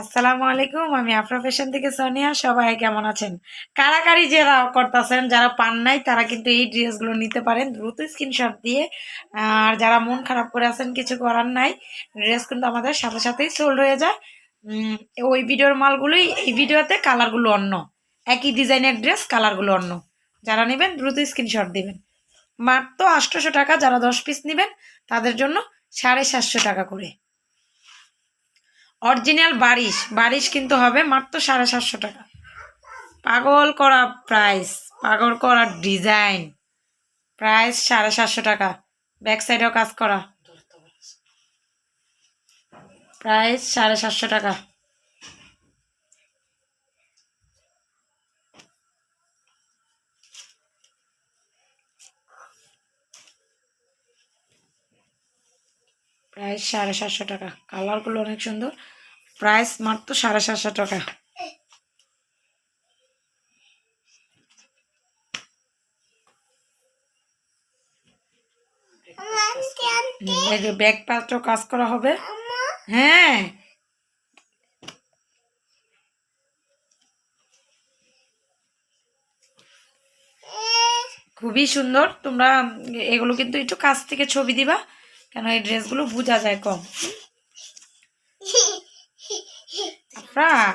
আসসালামু আলাইকুম, আমি আফরা ফ্যাশন থেকে সোনিয়া, সবাই কেমন আছেন? কারাকারি যারা করতেছেন, যারা পান নাই, তারা কিন্তু এই ড্রেসগুলো নিতে পারেন। দ্রুত স্ক্রিনশট দিয়ে, আর যারা মন খারাপ করে আছেন, কিছু করার নাই, ড্রেস কিন্তু আমাদের সাথে সাথেই সোল্ড হয়ে যায়। ওই ভিডিওর মালগুলোই, এই ভিডিওতে কালারগুলো অন্য। একই ডিজাইনের ড্রেস, কালারগুলো অন্য। যারা নেবেন, দ্রুত স্ক্রিনশট দিবেন। মাত্র আটশোশো টাকা, যারা দশ পিস নেবেন, তাদের জন্য সাড়ে সাতশো টাকা করে। অরিজিনাল বারিশ। বারিশ কিন্তু হবে মাত্র সাড়ে সাতশো টাকা। পাগল করা প্রাইস পাগল করা ডিজাইন প্রাইস সাড়ে সাতশো টাকা। ব্যাক সাইডেও কাজ করা। প্রাইস সাড়ে সাতশো টাকা। প্রায় সাড়ে সাতশো টাকা। কালারগুলো অনেক সুন্দর। প্রাইস মাত্র সাড়ে সাতশো টাকা। ব্যাগ পাত্র কাজ করা হবে। হ্যাঁ। খুবই সুন্দর। তোমরা এগুলো কিন্তু একটু কাছ থেকে ছবি দিবা, কেন এই ড্রেসগুলো বোঝা যায় কম।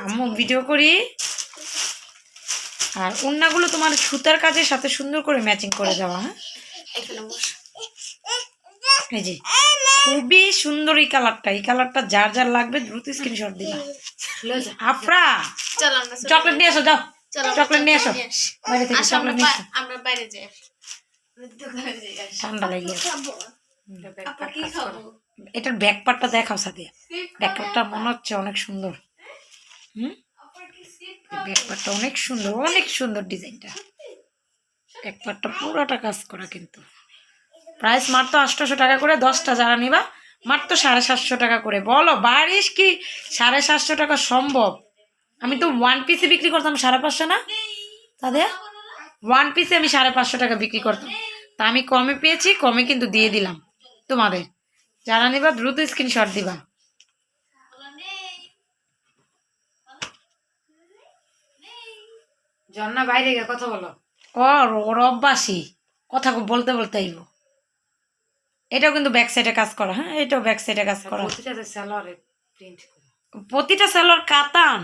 আম্মু ভিডিও করি। আর উন্নাগুলো তোমার সুতার কাজের সাথে সুন্দর করে ম্যাচিং করে যাওয়া হ্যাঁ? এই যে খুবই সুন্দর এই কালারটা এই কালারটা যার যার লাগবে দ্রুত স্ক্রিনশট দিবা। আফরা চকলেট নিয়ে এসো যাও। চকলেট নিয়ে আসি। বাইরে থেকে আসো, চকলেট নিয়ে আমরা বাইরে যাই। আসি। ঠান্ডা লেগে এটার ব্যাক পার্টটা দেখাও সাদিয়া। ব্যাক পার্টটা মনে হচ্ছে অনেক সুন্দর। হুম? ব্যাক পার্টটা অনেক সুন্দর অনেক সুন্দর ডিজাইনটা। ব্যাক পার্টটা পুরোটা কাজ করা কিন্তু। প্রাইস মাত্র আটশোশো টাকা করে, দশটা যারা নিবা, মাত্র সাড়ে সাতশো টাকা করে। বলো, বারিশ কি সাড়ে সাতশো টাকা সম্ভব? আমি তো ওয়ান পিসে বিক্রি করতাম সাড়ে পাঁচশো না? তাদের? ওয়ান পিসে আমি সাড়ে পাঁচশো টাকা বিক্রি করতাম। তা আমি কমে পেয়েছি, কমে কিন্তু দিয়ে দিলাম। তোমাদের, যারা নিবা, দ্রুত স্ক্রিনশট দিবা। জন্না বাইরে গিয়ে কথা বলো। ও ওর অভ্যাসী কথা বলতে বলতে আইব। এটাও কিন্তু ব্যাক সাইডে কাজ করা হ্যাঁ? এটাও ব্যাক সাইডে কাজ করা। প্রতিটাতে স্যালোয়ারে প্রিন্ট প্রতিটা স্যালোয়ার কাতান।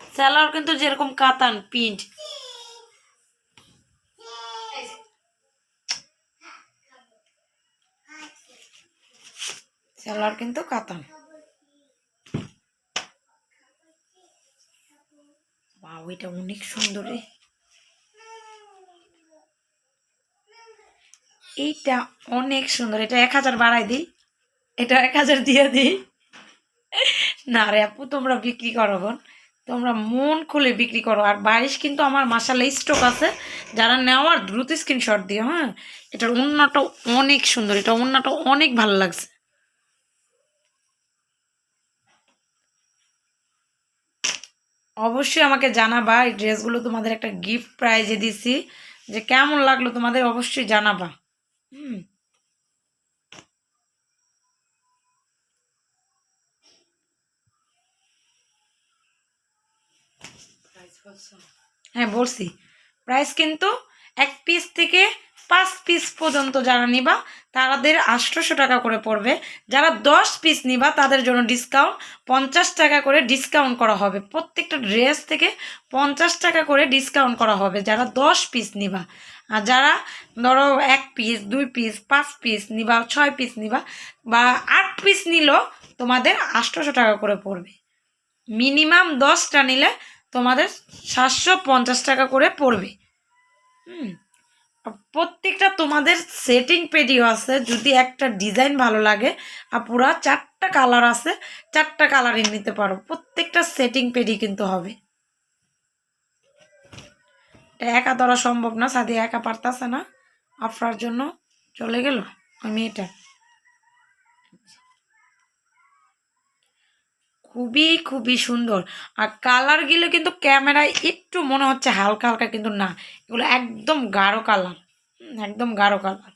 স্যালোয়ার কিন্তু যেরকম কাতান প্রিন্ট স্যালোয়ার কিন্তু কাতান। এটা অনেক সুন্দর এইটা অনেক সুন্দর। এটা এক হাজার বাড়াই দিই। এটা এক হাজার দিয়ে দিই। না রে আপু, তোমরা বিক্রি করো বোন। তোমরা মন খুলে বিক্রি করো। আর বারিশ কিন্তু আমার মাসালে স্টক আছে। যারা নেওয়ার দ্রুত স্ক্রিনশট দিও হ্যাঁ? এটার অন্যটা অনেক সুন্দর। এটা অন্যটা অনেক ভালো লাগছে। অবশ্যই আমাকে জানাবা এই ড্রেসগুলো তোমাদের একটা গিফট প্রাইজে দিছি। যে কেমন লাগল তোমাদের অবশ্যই জানাবা। হুম। হ্যাঁ বলছি। প্রাইস কিন্তু এক পিস থেকে পাঁচ পিস পর্যন্ত যারা নিবা, তাদের আটশোশো টাকা করে পড়বে। যারা দশ পিস নিবা, তাদের জন্য ডিসকাউন্ট পঞ্চাশ টাকা করে ডিসকাউন্ট করা হবে। প্রত্যেকটা ড্রেস থেকে পঞ্চাশ টাকা করে ডিসকাউন্ট করা হবে। যারা দশ পিস নিবা, আর যারা ধরো এক পিস দুই পিস পাঁচ পিস নিবা, ছয় পিস নিবা, বা আট পিস নিল, তোমাদের আটশোশো টাকা করে পড়বে। মিনিমাম দশটা নিলে তোমাদের সাতশো পঞ্চাশ টাকা করে পড়বে। হুম। প্রত্যেকটা তোমাদের সেটিং পেডিও আছে। যদি একটা ডিজাইন ভালো লাগে, আর পুরা চারটা কালার আছে, চারটা কালারই নিতে পারো। প্রত্যেকটা সেটিং পেডি কিন্তু হবে। এটা একা ধরা সম্ভব না সাদি একা পারতাছে না। আপনার জন্য চলে গেল। আমি মেয়েটা খুবই খুবই সুন্দর। আর কালার কালারগুলো কিন্তু ক্যামেরায় একটু মনে হচ্ছে হালকা হালকা, কিন্তু না। এগুলো একদম গাঢ় কালার একদম গাঢ় কালার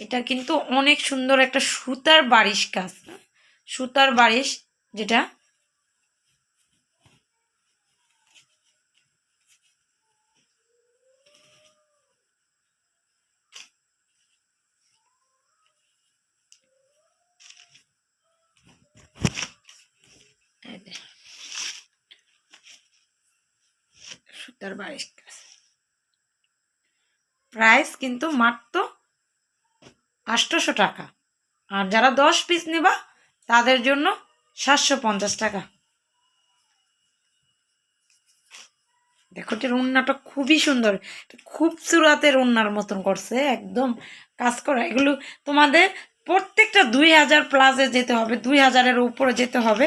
এটা কিন্তু অনেক সুন্দর একটা সুতার বারিশ কাজ হ্যাঁ? সুতার বারিশ, যেটা এই যে। বারিশ কাজ প্রাইস কিন্তু মাত্র আটশোশো টাকা। আর যারা দশ পিস নেবা, তাদের জন্য সাতশো পঞ্চাশ টাকা। দেখো যে রান্নাটা খুবই সুন্দর। খুব সুরাতের রান্নার মতন করছে, একদম কাজ করা। এগুলো তোমাদের প্রত্যেকটা দুই হাজার প্লাসে যেতে হবে, দুই হাজারের উপরে যেতে হবে।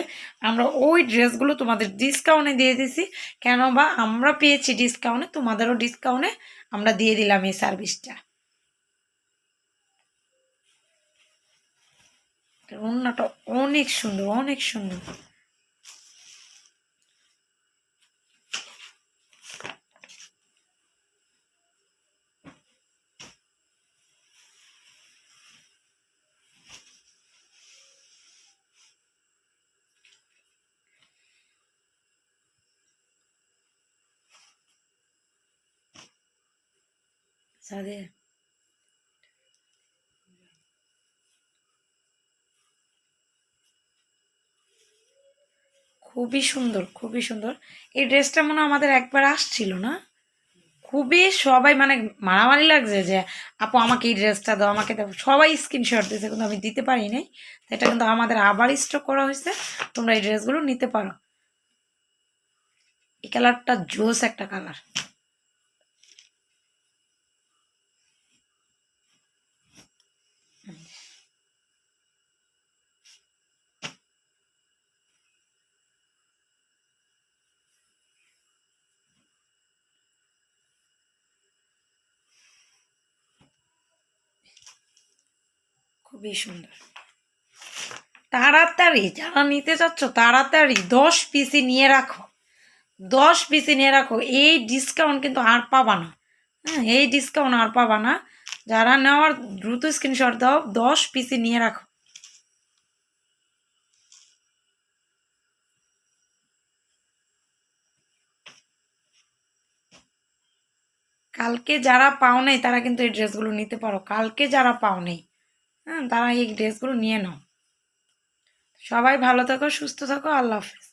আমরা ওই ড্রেসগুলো তোমাদের ডিসকাউন্টে দিয়ে দিছি। কেন বা আমরা পেয়েছি ডিসকাউন্টে তোমাদেরও ডিসকাউন্টে আমরা দিয়ে দিলাম এই সার্ভিসটা অন্যটা অনেক সুন্দর অনেক সুন্দর। সাদে খুবই সুন্দর খুবই সুন্দর। এই ড্রেসটা মনে আমাদের একবার আসছিল না? খুবই সবাই মানে মারামারি লাগছে যে, আপু, আমাকে এই ড্রেসটা দাও, আমাকে দাও। সবাই স্ক্রিনশট দিয়েছে, কিন্তু আমি দিতে পারি নাই। এটা কিন্তু আমাদের আবার স্টক করা হয়েছে। তোমরা এই ড্রেসগুলো নিতে পারো। এই কালারটা জোস একটা কালার খুবই সুন্দর। তাড়াতাড়ি যারা নিতে চাচ্ছ, তাড়াতাড়ি দশ পিসি নিয়ে রাখো। দশ পিসি নিয়ে রাখো, এই ডিসকাউন্ট কিন্তু আর পাবা না। হ্যাঁ এই ডিসকাউন্ট আর পাবা না। যারা নেওয়ার, দ্রুত স্ক্রিনশট দাও, দশ পিসি নিয়ে রাখো। কালকে যারা পাও নেই, তারা কিন্তু এই ড্রেসগুলো নিতে পারো। কালকে যারা পাও নেই হ্যাঁ তারা এই ড্রেসগুলো নিয়ে নাও। সবাই ভালো থাকো সুস্থ থাকো আল্লাহ হাফেজ।